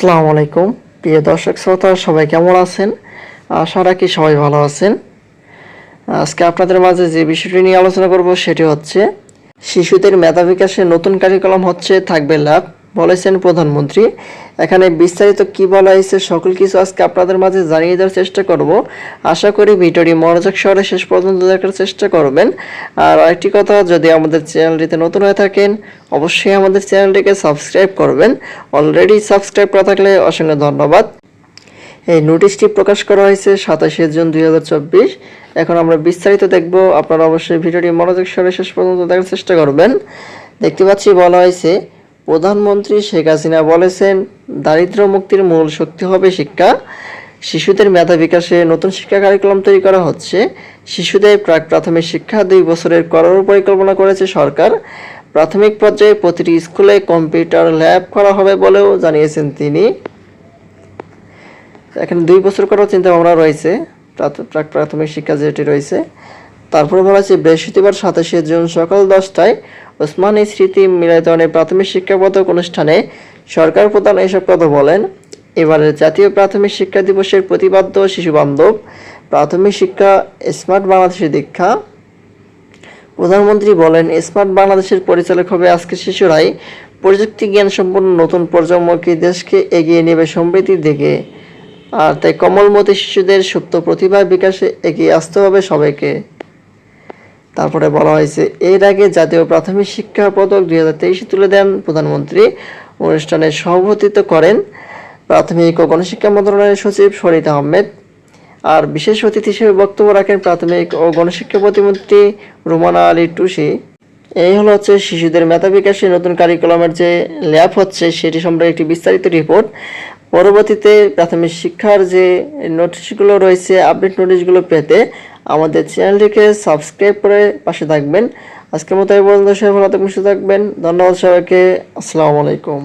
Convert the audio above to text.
আসসালামু আলাইকুম। প্রিয় দর্শক শ্রোতা, সবাই কেমন আছেন? আশা রাখি সবাই ভালো আছেন। আজকে আপনাদের মাঝে যে বিষয়টি নিয়ে আলোচনা করব, সেটি হচ্ছে, শিশুদের মেধা বিকাশে নতুন কার্যক্রম হচ্ছে থাকবে লাভ বলেছেন প্রধানমন্ত্রী। এখানে বিস্তারিত কি বলা হয়েছে, সকল কিছু আজকে আপনাদের মাঝে জানিয়ে দেওয়ার চেষ্টা করব। আশা করি ভিডিওটি মনোযোগ সহরে শেষ পর্যন্ত দেখার চেষ্টা করবেন। আর আরেকটি কথা, যদি আমাদের চ্যানেলটিতে নতুন হয়ে থাকেন, অবশ্যই আমাদের চ্যানেলটিকে সাবস্ক্রাইব করবেন। অলরেডি সাবস্ক্রাইব করা থাকলে অসংখ্য ধন্যবাদ। এই নোটিশটি প্রকাশ করা হয়েছে সাতাশে জুন দুই হাজার চব্বিশ। এখন আমরা বিস্তারিত দেখব। আপনারা অবশ্যই ভিডিওটি মনোযোগ সরে শেষ পর্যন্ত দেখার চেষ্টা করবেন। দেখতে পাচ্ছি বলা হয়েছে প্রধানমন্ত্রী শেখ হাসিনা বলেছেন দারিদ্র মুক্তির মূল শক্তি হবে শিক্ষা। শিশুদের মেধা বিকাশে নতুন শিক্ষা কারিকুলাম তৈরি করা হচ্ছে। শিশুদের প্রাক প্রাথমিক শিক্ষা দুই বছরের করার পরিকল্পনা করেছে সরকার। প্রাথমিক পর্যায়ে প্রতিটি স্কুলে কম্পিউটার ল্যাব করা হবে বলেও জানিয়েছেন তিনি। এখানে দুই বছর করার চিন্তা ভাবনা রয়েছে প্রাথমিক শিক্ষা যেটি রয়েছে তারপরে বলা হচ্ছে বৃহস্পতিবার সাতাশে জুন সকাল দশটায় ওসমানী স্মৃতি মিলায়তনের প্রাথমিক শিক্ষাপদক অনুষ্ঠানে সরকার প্রধান এসব কথা বলেন। এবারের জাতীয় প্রাথমিক শিক্ষা দিবসের প্রতিবাদ্য শিশু বান্ধব প্রাথমিক শিক্ষা স্মার্ট বাংলাদেশের দীক্ষা। প্রধানমন্ত্রী বলেন, স্মার্ট বাংলাদেশের পরিচালক হবে আজকের শিশুরাই। প্রযুক্তি জ্ঞান সম্পন্ন নতুন প্রজন্মকে দেশকে এগিয়ে নেবে সমৃদ্ধির দিকে। আর তাই কমলমতি শিশুদের সুপ্ত প্রতিভার বিকাশে এগিয়ে আসতে হবে সবাইকে। তারপরে বলা হয়েছে, এর আগে জাতীয় প্রাথমিক শিক্ষা পদক দুই হাজার তেইশে তুলে দেন প্রধানমন্ত্রী। অনুষ্ঠানে সভাপতিত্ব করেন প্রাথমিক ও গণশিক্ষা মন্ত্রণালয়ের সচিব শরীদ আহমেদ। আর বিশেষ অতিথি হিসেবে বক্তব্য রাখেন প্রাথমিক ও গণশিক্ষা প্রতিমন্ত্রী রুমানা আলী টুসি। এই হলো হচ্ছে শিশুদের মেধা বিকাশে নতুন কারিকুলামের যে ল্যাব হচ্ছে, সেটি সম্পর্কে একটি বিস্তারিত রিপোর্ট পরবর্তীতে প্রাথমিক শিক্ষার যে নোটিশগুলো রয়েছে আপডেট নোটিশগুলো পেতে আমাদের চ্যানেলটিকে সাবস্ক্রাইব করে পাশে থাকবেন। আজকের মতো এই পর্যন্ত, সবাই ভালো থাকবেন, সুস্থ থাকবেন। ধন্যবাদ সবাইকে। আসসালামু আলাইকুম।